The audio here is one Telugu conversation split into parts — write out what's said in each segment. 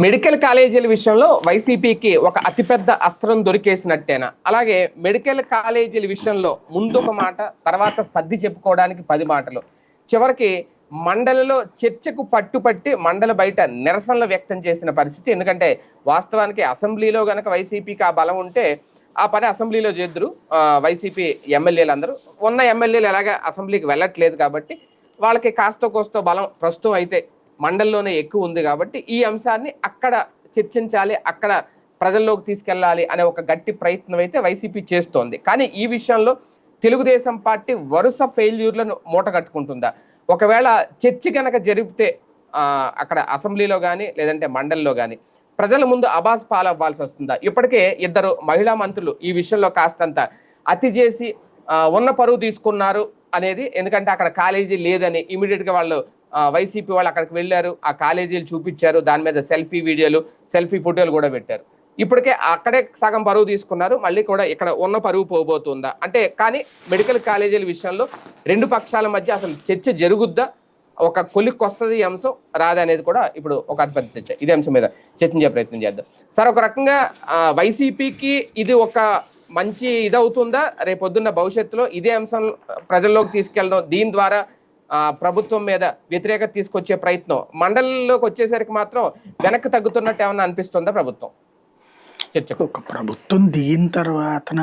మెడికల్ కాలేజీల విషయంలో వైసీపీకి ఒక అతిపెద్ద అస్త్రం దొరికేసినట్టేనా? అలాగే మెడికల్ కాలేజీల విషయంలో ముందు ఒక మాట తర్వాత సర్ది చెప్పుకోవడానికి పది మాటలు. చివరికి మండలిలో చర్చకు పట్టుపట్టి మండలి బయట నిరసనలు వ్యక్తం చేసిన పరిస్థితి. ఎందుకంటే వాస్తవానికి అసెంబ్లీలో గనక వైసీపీకి ఆ బలం ఉంటే ఆ పని అసెంబ్లీలో చేద్దరు. వైసీపీ ఎమ్మెల్యేలు అందరూ ఉన్న ఎమ్మెల్యేలు ఎలాగ అసెంబ్లీకి వెళ్ళట్లేదు కాబట్టి వాళ్ళకి కాస్తో కోస్తో బలం ప్రస్తుతం అయితే మండలిలోనే ఎక్కువ ఉంది కాబట్టి ఈ అంశాన్ని అక్కడ చర్చించాలి అక్కడ ప్రజల్లోకి తీసుకెళ్ళాలి అనే ఒక గట్టి ప్రయత్నం అయితే వైసీపీ చేస్తోంది. కానీ ఈ విషయంలో తెలుగుదేశం పార్టీ వరుస ఫెయిల్యూర్లను మూట కట్టుకుంటుందా? ఒకవేళ చర్చ కనుక జరిపితే అక్కడ అసెంబ్లీలో కానీ లేదంటే మండలిలో కానీ ప్రజల ముందు అబాస్ పాలవ్వాల్సి వస్తుందా? ఇప్పటికే ఇద్దరు మహిళా మంత్రులు ఈ విషయంలో కాస్తంత అతి చేసి ఉన్న పరువు తీసుకున్నారు అనేది ఎందుకంటే అక్కడ కాలేజీ లేదని ఇమీడియట్గా వాళ్ళు వైసీపీ వాళ్ళు అక్కడికి వెళ్ళారు ఆ కాలేజీలు చూపించారు దాని మీద సెల్ఫీ వీడియోలు సెల్ఫీ ఫోటోలు కూడా పెట్టారు. ఇప్పటికే అక్కడే సగం పరువు తీసుకున్నారు మళ్ళీ కూడా ఇక్కడ ఉన్న పరువు పోబోతుందా? అంటే కానీ మెడికల్ కాలేజీల విషయంలో రెండు పక్షాల మధ్య అసలు చర్చ జరుగుద్దా? ఒక కొలిక్కి వస్తుంది ఈ అంశం రాదనేది కూడా ఇప్పుడు ఒక అతిపెద్ద చర్చ. ఇదే అంశం మీద చర్చించే ప్రయత్నం చేద్దాం. సార్ ఒక రకంగా వైసీపీకి ఇది ఒక మంచి ఇదవుతుందా? రేపొద్దున్న భవిష్యత్తులో ఇదే అంశం ప్రజల్లోకి తీసుకెళ్ళడం దీని ద్వారా ప్రభుత్వం మీద వ్యతిరేకత తీసుకొచ్చే ప్రయత్నం మండలిలోకి వచ్చేసరికి మాత్రం వెనక్కి తగ్గుతున్నట్టు ఏమన్నా అనిపిస్తుందా ప్రభుత్వం? చర్చకు. ఒక ప్రభుత్వం దిగిన తర్వాతన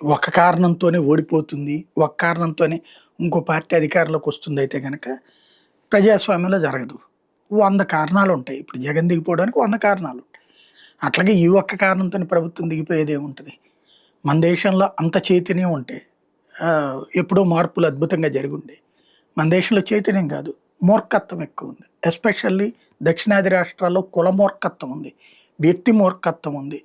ఒక కారణంతోనే ఓడిపోతుంది ఒక కారణంతోనే ఇంకో పార్టీ అధికారంలోకి వస్తుంది అయితే కనుక ప్రజాస్వామ్యంలో జరగదు. వంద కారణాలు ఉంటాయి. ఇప్పుడు జగన్ దిగిపోవడానికి వంద కారణాలు ఉంటాయి. అట్లాగే ఈ ఒక్క కారణంతో ప్రభుత్వం దిగిపోయేది ఏముంటుంది? మన దేశంలో అంత చైతన్యం ఉంటే ఎప్పుడో మార్పులు అద్భుతంగా జరిగి ఉండే. మన దేశంలో చైతన్యం కాదు మూర్ఖత్వం ఎక్కువ ఉంది. ఎస్పెషల్లీ దక్షిణాది రాష్ట్రాల్లో కుల మూర్ఖత్వం ఉంది వ్యక్తి మూర్ఖత్వం ఉంది.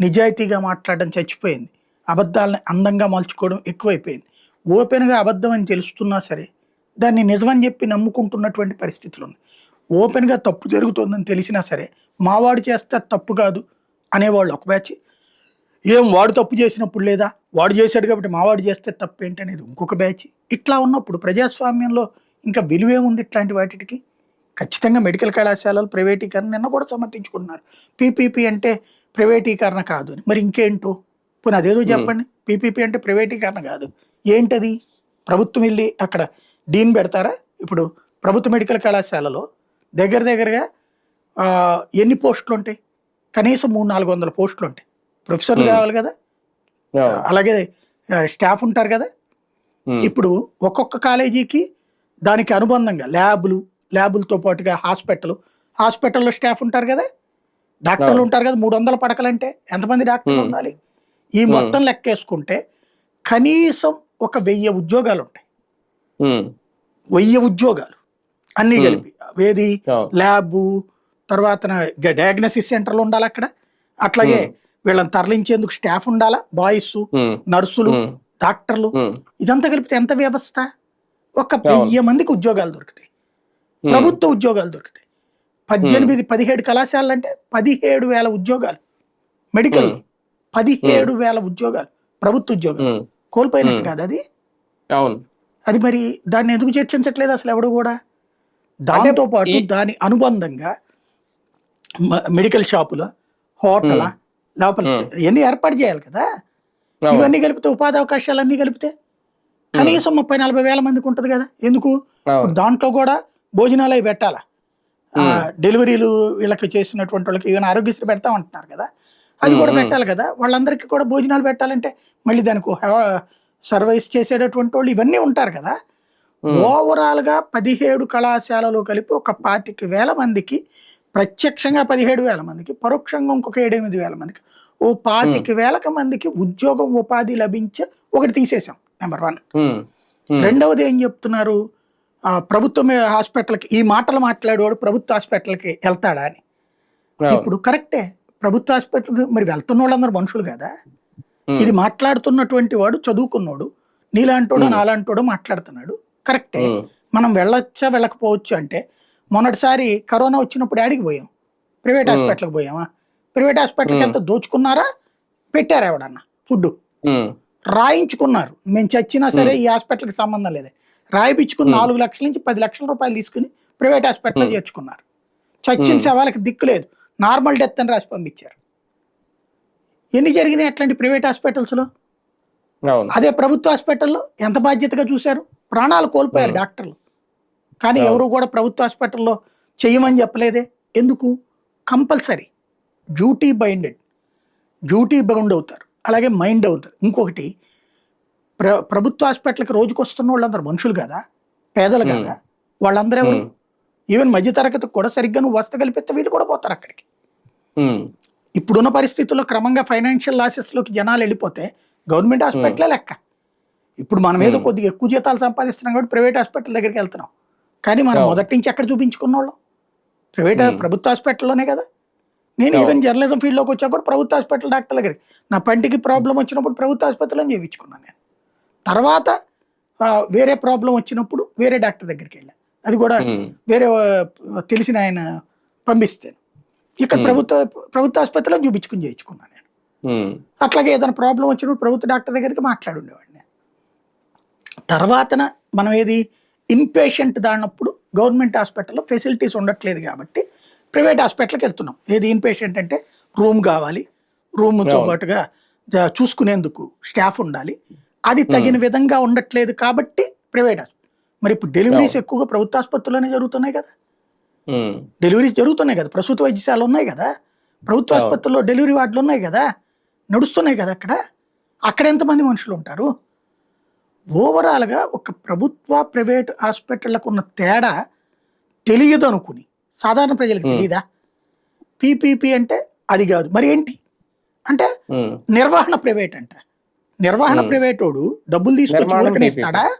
నిజాయితీగా మాట్లాడడం చచ్చిపోయింది. అబద్ధాలని అందంగా మలుచుకోవడం ఎక్కువైపోయింది. ఓపెన్గా అబద్ధం అని తెలుస్తున్నా సరే దాన్ని నిజమని చెప్పి నమ్ముకుంటున్నటువంటి పరిస్థితులు ఉన్నాయి. ఓపెన్గా తప్పు జరుగుతుందని తెలిసినా సరే మావాడు చేస్తే అది తప్పు కాదు అనేవాళ్ళు ఒక బ్యాచ్. ఏం వాడు తప్పు చేసినప్పుడు లేదా? వాడు చేశాడు కాబట్టి మావాడు చేస్తే తప్పు ఏంటి అనేది ఇంకొక బ్యాచ్. ఇట్లా ఉన్నప్పుడు ప్రజాస్వామ్యంలో ఇంకా విలువేముంది ఇట్లాంటి వాటికి? ఖచ్చితంగా మెడికల్ కళాశాలలు ప్రైవేటీకరణ నిన్న కూడా సమర్థించుకుంటున్నారు. పీపీపీ అంటే ప్రైవేటీకరణ కాదు అని. మరి ఇంకేంటో? పోనీ అదేదో చెప్పండి. పీపీపీ అంటే ప్రైవేటీకరణ కాదు. ఏంటది? ప్రభుత్వం వెళ్ళి అక్కడ డీన్ పెడతారా? ఇప్పుడు ప్రభుత్వ మెడికల్ కళాశాలలో దగ్గర దగ్గరగా ఎన్ని పోస్టులు ఉంటాయి కనీసం మూడు నాలుగు వందల పోస్టులు ఉంటాయి ప్రొఫెసర్లు Hmm. కావాలి కదా? అలాగే స్టాఫ్ ఉంటారు కదా? ఇప్పుడు ఒక్కొక్క కాలేజీకి దానికి అనుబంధంగా ల్యాబులు ల్యాబులతో పాటుగా హాస్పిటల్ హాస్పిటల్లో స్టాఫ్ ఉంటారు కదా? డాక్టర్లు. ఉంటారు కదా? మూడు వందల పడకలంటే ఎంతమంది డాక్టర్లు Hmm. ఉండాలి? ఈ మొత్తం లెక్కేసుకుంటే కనీసం ఒక వెయ్యి ఉద్యోగాలు ఉంటాయి. వెయ్యి ఉద్యోగాలు. అన్నీ Hmm. కలిపి. ఏది? ల్యాబ్ తర్వాత డయాగ్నోసిస్ సెంటర్లు ఉండాలి అక్కడ. అట్లాగే వీళ్ళని తరలించేందుకు స్టాఫ్ ఉండాలా? బాయ్స్ నర్సులు డాక్టర్లు ఇదంతా కలిపితే ఎంత వ్యవస్థ? ఒక వెయ్యి మందికి ఉద్యోగాలు దొరుకుతాయి. ప్రభుత్వ ఉద్యోగాలు దొరుకుతాయి. పద్దెనిమిది పదిహేడు కళాశాలలు అంటే పదిహేడు వేల ఉద్యోగాలు. మెడికల్. పదిహేడు వేల ఉద్యోగాలు. ప్రభుత్వ ఉద్యోగాలు. కోల్పోయినట్టు. కాదు అది? అవును. అది మరి దాన్ని ఎందుకు చర్చించట్లేదు అసలు ఎవడు కూడా? దాంతో పాటు దాని అనుబంధంగా మెడికల్ షాపులు హోటల్ లోపల. ఇవన్నీ ఏర్పాటు చేయాలి కదా. ఇవన్నీ కలిపితే ఉపాధి అవకాశాలు అన్నీ కలిపితే కనీసం ముప్పై నలభై వేల మందికి ఉంటుంది కదా ఎందుకు దాంట్లో కూడా భోజనాలు అవి పెట్టాలా. డెలివరీలు వీళ్ళకి చేసినటువంటి వాళ్ళకి ఈవెన్ ఆరోగ్యశ్రీ పెడతామంటున్నారు కదా అది కూడా. పెట్టాలి కదా వాళ్ళందరికీ కూడా భోజనాలు పెట్టాలంటే మళ్ళీ దానికి సర్వీస్ చేసేటటువంటి వాళ్ళు ఇవన్నీ ఉంటారు కదా Hmm. ఓవరాల్గా పదిహేడు కళాశాలలు కలిపి ఒక పాతిక వేల మందికి ప్రత్యక్షంగా పదిహేడు వేల మందికి పరోక్షంగా ఇంకొక ఏడెనిమిది వేల మందికి ఓ పాతిక వేలకు మందికి ఉద్యోగం ఉపాధి లభించే ఒకటి తీసేసాం నెంబర్ వన్. రెండవది ఏం చెప్తున్నారు ప్రభుత్వం హాస్పిటల్కి ఈ మాటలు మాట్లాడేవాడు ప్రభుత్వ హాస్పిటల్కి వెళ్తాడా అని. ఇప్పుడు కరెక్టే ప్రభుత్వ హాస్పిటల్ మరి వెళ్తున్న వాళ్ళందరూ మనుషులు కదా. ఇది మాట్లాడుతున్నటువంటి వాడు చదువుకున్నోడు నీలాంటోడు. నాలాంటోడు మాట్లాడుతున్నాడు కరెక్టే. మనం వెళ్ళొచ్చా వెళ్ళకపోవచ్చు అంటే మొన్నటిసారి కరోనా వచ్చినప్పుడు యాడికి పోయాం ప్రైవేట్. హాస్పిటల్కి పోయామా ప్రైవేట్ హాస్పిటల్కి. వెళ్తే దోచుకున్నారా పెట్టారా ఎవడన్నా ఫుడ్. రాయించుకున్నారు మేము చచ్చినా సరే ఈ హాస్పిటల్కి సంబంధం లేదు రాయిపించుకుని. నాలుగు లక్షల నుంచి పది లక్షల రూపాయలు తీసుకుని ప్రైవేట్ హాస్పిటల్లో. చేర్చుకున్నారు చచ్చిన. శవాలకి దిక్కు లేదు నార్మల్ డెత్ అని రాసి పంపించారు ఎన్ని జరిగినాయి అట్లాంటి ప్రైవేట్ హాస్పిటల్స్లో అదే ప్రభుత్వ హాస్పిటల్లో ఎంత బాధ్యతగా చూశారు ప్రాణాలు కోల్పోయారు. డాక్టర్లు కానీ. ఎవరు కూడా ప్రభుత్వ హాస్పిటల్లో చేయమని చెప్పలేదే. ఎందుకు? Compulsory. Duty binded. Duty bound అవుతారు. అలాగే మైండ్ అవుతారు. ఇంకొకటి ప్ర ప్రభుత్వ హాస్పిటల్కి రోజుకి వస్తున్న వాళ్ళందరూ మనుషులు కదా? పేదలు. కదా? వాళ్ళందరూ ఎవరు? ఈవెన్ మధ్యతరగతికి కూడా సరిగ్గా నువ్వు వస్త కలిపిస్తే వీళ్ళు కూడా పోతారు అక్కడికి. ఇప్పుడున్న పరిస్థితుల్లో క్రమంగా ఫైనాన్షియల్ లాసెస్లోకి జనాలు వెళ్ళిపోతే గవర్నమెంట్ హాస్పిటలే లెక్క. ఇప్పుడు మనం ఏదో. కొద్దిగా ఎక్కువ జీతాలు సంపాదిస్తున్నాం కాబట్టి ప్రైవేట్ హాస్పిటల్ దగ్గరికి వెళ్తున్నాం. కానీ మనం. మొదటి నుంచి ఎక్కడ చూపించుకున్న వాళ్ళం ప్రైవేట్. ప్రభుత్వ హాస్పిటల్లోనే కదా? నేను. ఈవెన్ జర్నలిజం ఫీల్డ్లోకి వచ్చా కూడా ప్రభుత్వ హాస్పిటల్ డాక్టర్ దగ్గరికి నా పంటికి ప్రాబ్లం వచ్చినప్పుడు ప్రభుత్వ ఆసుపత్రిలో చేయించుకున్నాను నేను. తర్వాత వేరే ప్రాబ్లం వచ్చినప్పుడు వేరే డాక్టర్ దగ్గరికి వెళ్ళా. అది కూడా వేరే తెలిసిన ఆయన పంపిస్తాను ఇక్కడ. ప్రభుత్వ ప్రభుత్వ ఆసుపత్రిలో చూపించుకుని చేయించుకున్నాను నేను. అట్లాగే ఏదైనా ప్రాబ్లం వచ్చినప్పుడు ప్రభుత్వ డాక్టర్ దగ్గరికి మాట్లాడుండేవాడిని తర్వాతన మనం ఏది ఇన్పేషెంట్ దాడినప్పుడు గవర్నమెంట్ హాస్పిటల్లో ఫెసిలిటీస్ ఉండట్లేదు కాబట్టి ప్రైవేట్ హాస్పిటల్కి వెళ్తున్నాం. ఏది ఇన్పేషెంట్ అంటే రూమ్ కావాలి. రూమ్తో. పాటుగా చూసుకునేందుకు స్టాఫ్ ఉండాలి. అది తగిన విధంగా ఉండట్లేదు కాబట్టి ప్రైవేట్ హాస్పిటల్ మరి ఇప్పుడు డెలివరీస్. ఎక్కువగా ప్రభుత్వ ఆసుపత్రుల్లోనే జరుగుతున్నాయి కదా. డెలివరీస్ జరుగుతున్నాయి కదా. ప్రసూత వైద్యశాలలు ఉన్నాయి కదా. ప్రభుత్వ. ఆసుపత్రుల్లో డెలివరీ వార్డులు ఉన్నాయి కదా. నడుస్తున్నాయి కదా అక్కడ. అక్కడ ఎంతమంది మనుషులు ఉంటారు? ఓవరాల్గా ఒక ప్రభుత్వ ప్రైవేట్ హాస్పిటళ్ళకు ఉన్న తేడా తెలియదు అనుకుని. సాధారణ ప్రజలకు. తెలియదా పీపీపీ అంటే అది కాదు. మరి ఏంటి? అంటే నిర్వహణ ప్రైవేట్ అంట. నిర్వహణ. ప్రైవేటోడు డబ్బులు తీసుకొచ్చి ఊరకనే. ఇస్తాడా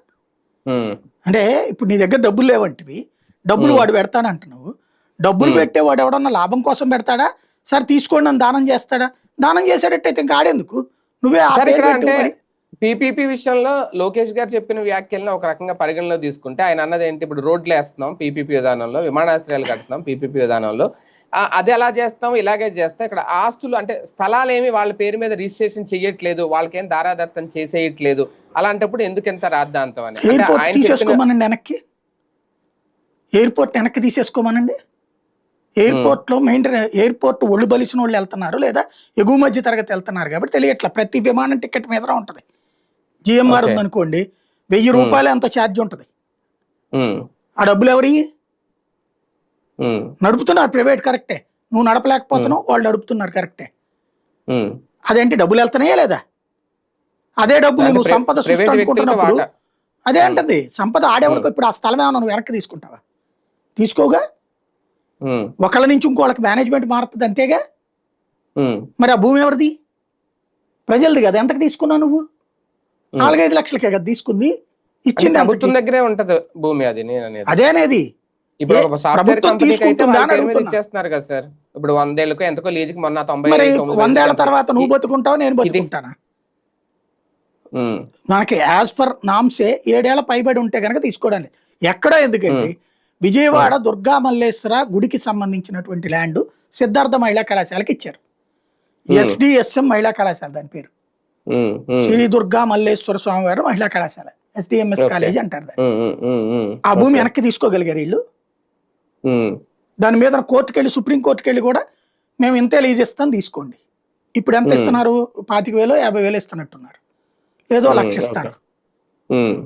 అంటే ఇప్పుడు నీ దగ్గర డబ్బులు లేవంటివి. డబ్బులు. వాడు పెడతానంటున్నావు. డబ్బులు Hmm. పెట్టేవాడు ఎవడన్నా లాభం కోసం పెడతాడా? సరే తీసుకోండి అని దానం చేస్తాడా? దానం చేసేటట్టయితే ఇంకా ఆడేందుకు? నువ్వే ఆ పేరు పీపీపీ విషయంలో లోకేష్ గారు చెప్పిన వ్యాఖ్యలను ఒక రకంగా పరిగణలో తీసుకుంటే ఆయన అన్నది ఏంటి? ఇప్పుడు రోడ్లు వేస్తున్నాం పీపీపీ విధానంలో విమానాశ్రయాలు కడుతున్నాం పీపీపీ విధానంలో. అది ఎలా చేస్తాం? ఇలాగే చేస్తాం ఇక్కడ ఆస్తులు అంటే స్థలాలు ఏమి వాళ్ళ పేరు మీద రిజిస్ట్రేషన్ చేయట్లేదు వాళ్ళకేం దారాదత్తం చేసేయట్లేదు అలాంటప్పుడు ఎందుకు ఎంత రాద్దాంతం అని? ఎయిర్పోర్ట్ తీసేసుకోమనండి వెనక్కి. ఎయిర్పోర్ట్ వెనక్కి తీసేసుకోమనండి. ఎయిర్పోర్ట్లో మెయిన్ ఎయిర్పోర్ట్ ఒళ్ళు బలిసిన వాళ్ళు వెళ్తున్నారు లేదా ఎగువ మధ్య తరగతి వెళ్తున్నారు కాబట్టి తెలియట్లా. ప్రతి విమానం టికెట్ మీద ఉంటుంది. జిఎంఆర్. ఉందనుకోండి వెయ్యి. రూపాయలు ఎంతో ఛార్జ్ ఉంటుంది. ఆ డబ్బులు ఎవరి? నడుపుతున్నారు ప్రైవేట్ కరెక్టే. నువ్వు నడపలేకపోతున్నావు వాళ్ళు నడుపుతున్నారు కరెక్టే. అదేంటి డబ్బులు వెళ్తున్నాయా లేదా? అదే డబ్బులు నువ్వు సంపద సృష్టి అనుకుంటున్నప్పుడు. అదే అంటది సంపద ఆడేవాడికి ఇప్పుడు ఆ స్థలం ఏమన్నా నువ్వు వెనక్కి తీసుకుంటావా? తీసుకోగా? ఒకళ్ళ నుంచి ఇంకోళ్ళకి మేనేజ్మెంట్ మారుతుంది అంతేగా? మరి ఆ భూమి ఎవరిది? ప్రజలది కదా ఎంతకు తీసుకున్నావు నువ్వు. నాలుగైదు లక్షలకే కదా తీసుకుంది? ఇచ్చింది ప్రభుత్వం? దగ్గరే ఉంటది భూమి అది నేను అనేది. అదే అనేది. ఇప్పుడు ప్రభుత్వం తీసుకుంటుందా కదా సార్? ఇప్పుడు వందేళ్ళకో ఎంతకో లీజుకి మొన్న తొంభై వందేళ్ళ తర్వాత నువ్వు బతుకుంటావు నేను బతుకుంటానా? మనకి యాజ్ ఫర్ నామ్సే ఏడేళ్ళ పైబడి ఉంటే కనుక తీసుకోవడానికి. ఎక్కడో ఎందుకండి? విజయవాడ దుర్గా మల్లేశ్వర గుడికి సంబంధించినటువంటి ల్యాండ్ సిద్ధార్థ మహిళా కళాశాలకి ఇచ్చారు. ఎస్డిఎస్ఎం మహిళా కళాశాల దాని పేరు. శ్రీ దుర్గా మల్లేశ్వర స్వామివారు మహిళా కళాశాల ఎస్డిఎంఎస్. కాలేజ్ అంటారు. ఆ భూమి. వెనక్కి తీసుకోగలిగారు వీళ్ళు. దాని మీద కోర్టుకి వెళ్ళి సుప్రీం కోర్టుకి వెళ్ళి కూడా మేము ఇంతే లీజ్ ఇస్తాం తీసుకోండి. ఇప్పుడు ఎంత. ఇస్తున్నారు? పాతిక వేలు యాభై వేలు ఇస్తున్నట్టున్నారు. లేదో లక్ష ఇస్తారు.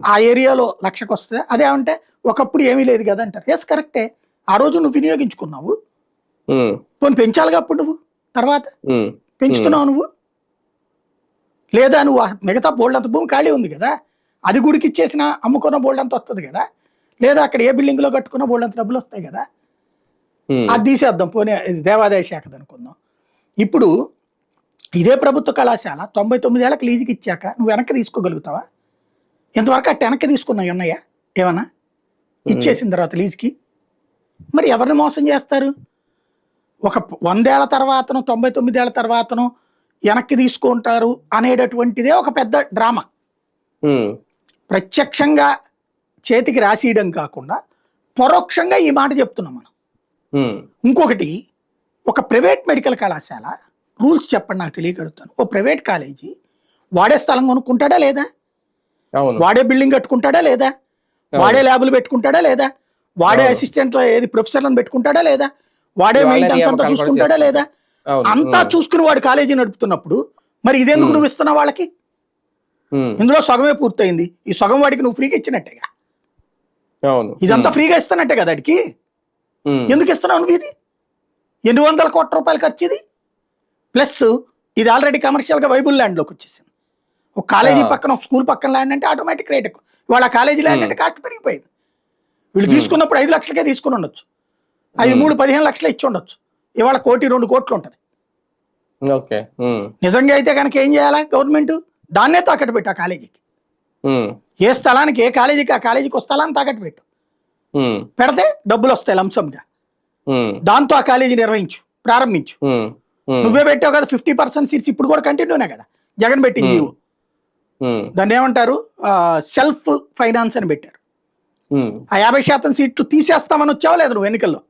ఆ ఏరియాలో లక్షకు వస్తే అదే అంటే ఒకప్పుడు ఏమీ లేదు కదా అంటారు. ఎస్ కరెక్టే ఆ రోజు నువ్వు వినియోగించుకున్నావు. పోనీ పెంచాలిగా అప్పుడు నువ్వు? తర్వాత? పెంచుతున్నావు నువ్వు? లేదా నువ్వు మిగతా బోల్డ్ అంత భూమి ఖాళీ ఉంది కదా అది గుడికి ఇచ్చేసిన అమ్ముకున్న బోల్డ్ అంత వస్తుంది కదా లేదా అక్కడ ఏ building లో కట్టుకున్న బోల్డ్ అంత డబ్బులు వస్తాయి కదా అది తీసేద్దాం. పోనీ దేవాదాయ శాఖది అనుకుందాం. ఇప్పుడు ఇదే ప్రభుత్వ కళాశాల తొంభై తొమ్మిది ఏళ్ళకి లీజుకి ఇచ్చాక నువ్వు వెనక్కి తీసుకోగలుగుతావా? ఇంతవరకు అట్ట వెనక్కి తీసుకున్నాయి ఉన్నాయా? ఏమన్నా? ఇచ్చేసిన తర్వాత లీజుకి? మరి ఎవరిని మోసం చేస్తారు? ఒక వందేళ్ళ తర్వాతను తొంభై తొమ్మిదేళ్ళ తర్వాతను వెనక్కి తీసుకుంటారు అనేటటువంటిదే ఒక పెద్ద డ్రామా. ప్రత్యక్షంగా చేతికి రాసియడం కాకుండా పరోక్షంగా ఈ మాట చెప్తున్నాం మనం. ఇంకొకటి ఒక ప్రైవేట్ మెడికల్ కళాశాల రూల్స్ చెప్పండి నాకు తెలియగలుగుతాను ఓ ప్రైవేట్ కాలేజీ వాడే స్థలం కొనుక్కుంటాడా లేదా? వాడే బిల్డింగ్ కట్టుకుంటాడా లేదా? వాడే ల్యాబులు పెట్టుకుంటాడా లేదా? వాడే. అసిస్టెంట్ ఏది ప్రొఫెసర్లను పెట్టుకుంటాడా లేదా? వాడే మెయింటెనెన్స్ అంతా చూసుకుంటాడా లేదా? అంతా చూసుకుని వాడు కాలేజీ నడుపుతున్నప్పుడు మరి ఇదెందుకు. నువ్వు ఇస్తున్నావు వాళ్ళకి? ఇందులో సగమే పూర్తయింది. ఈ సగం వాడికి నువ్వు ఫ్రీగా ఇచ్చినట్టేగా? ఇదంతా ఫ్రీగా ఇస్తున్నట్టే కదా అడికి ఉమ్, ఎందుకు ఇస్తున్నావు నువ్వు ఇది? ఎన్ని వందల కోట్ల రూపాయలు ఖర్చు ఇది. ప్లస్ ఇది ఆల్రెడీ కమర్షియల్గా వైబుల్ ల్యాండ్లోకి వచ్చేసింది. ఒక కాలేజీ. పక్కన ఒక స్కూల్ పక్కన ల్యాండ్ అంటే ఆటోమేటిక్ రేట్ ఎక్కువ. వాళ్ళ కాలేజీ ల్యాండ్. అంటే కాస్ట్ పెరిగిపోయింది. వీళ్ళు. తీసుకున్నప్పుడు ఐదు లక్షలకే తీసుకుని ఉండొచ్చు. ఐదు ఉమ్. మూడు పదిహేను లక్షలు ఇచ్చి ఉండొచ్చు. ఇవాళ కోటి రెండు కోట్లు ఉంటుంది. ఓకే. నిజంగా అయితే కనుక ఏం చేయాలా గవర్నమెంట్? దాన్నే తాకట్టు పెట్టు ఆ కాలేజీకి. ఏ స్థలానికి ఏ కాలేజీకి ఆ కాలేజీకి వస్తాలని తాకట్టు పెట్టు. పెడితే డబ్బులు వస్తాయి లంసంగా. దాంతో ఆ కాలేజీ నిర్వహించు ప్రారంభించు. నువ్వే పెట్టావు కదా ఫిఫ్టీ పర్సెంట్ సీట్స్ ఇప్పుడు కూడా కంటిన్యూనే కదా. జగన్ పెట్టింది ఉమ్, దాన్ని ఏమంటారు? సెల్ఫ్ ఫైనాన్స్ అని పెట్టారు. ఆ యాభై శాతం సీట్లు తీసేస్తామని వచ్చావా లేదు నువ్వు ఎన్నికల్లో?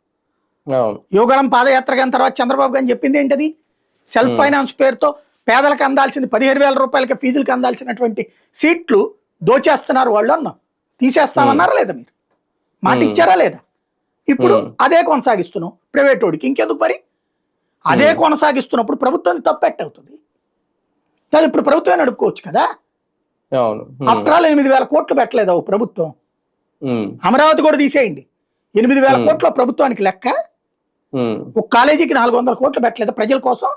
యువగలం పాదయాత్ర గాని తర్వాత చంద్రబాబు గారు చెప్పింది ఏంటది? సెల్ఫ్. ఫైనాన్స్ పేరుతో పేదలకు అందాల్సింది పదిహేను వేల రూపాయలకి ఫీజులకు అందాల్సినటువంటి సీట్లు దోచేస్తున్నారు వాళ్ళు అన్నాం. తీసేస్తామన్నారా లేదా మీరు? మాట. ఇచ్చారా లేదా? ఇప్పుడు. అదే కొనసాగిస్తున్నాం. ప్రైవేట్ వాడికి. ఇంకెందుకు మరి? అదే. కొనసాగిస్తున్నప్పుడు ప్రభుత్వం తప్పెట్ట అవుతుంది కాదు ఇప్పుడు ప్రభుత్వమే నడుపుకోవచ్చు కదా? ఆఫ్టర్ ఆల్ ఎనిమిది వేల కోట్లు పెట్టలేదా ప్రభుత్వం? అమరావతి కూడా తీసేయండి. ఎనిమిది వేల. కోట్ల ప్రభుత్వానికి లెక్క? ఒక కాలేజీకి నాలుగు వందల కోట్లు పెట్టలేదా ప్రజల కోసం?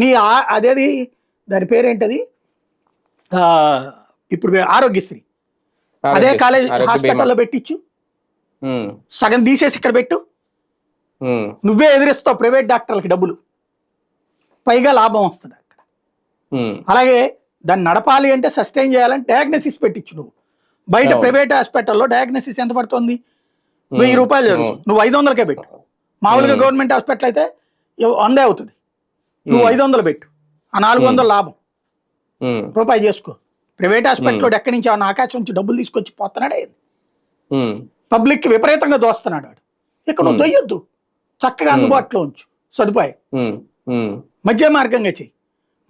నీ అదేది దాని పేరేంటది? ఇప్పుడు ఆరోగ్యశ్రీ. అదే కాలేజ్. హాస్పిటల్లో పెట్టించు సగం తీసేసి ఇక్కడ పెట్టు. నువ్వే ఎదిరిస్తావు ప్రైవేట్ డాక్టర్లకి డబ్బులు. పైగా లాభం వస్తుంది అక్కడ. అలాగే దాన్ని నడపాలి అంటే సస్టైన్ చేయాలంటే డయాగ్నోసిస్ పెట్టించు నువ్వు. బయట. ప్రైవేట్ హాస్పిటల్లో డయాగ్నోసిస్ ఎంత పడుతుంది? వెయ్యి రూపాయలు జరుగుతుంది. నువ్వు ఐదు వందలకే పెట్టు. మామూలుగా. గవర్నమెంట్ హాస్పిటల్ అయితే వందే అవుతుంది. నువ్వు ఐదు వందలు పెట్టు. ఆ నాలుగు వందలు లాభం. రూపాయి చేసుకో. ప్రైవేట్ హాస్పిటల్లో ఎక్కడి నుంచి ఏమన్నా ఆకాశం నుంచి డబ్బులు తీసుకొచ్చి పోతున్నాడే పబ్లిక్కి విపరీతంగా దోస్తున్నాడు వాడు ఇక్కడ నువ్వు. దొయ్యొద్దు. చక్కగా. అందుబాటులో ఉంచు. సదుపాయం. మధ్య మార్గంగా చెయ్యి.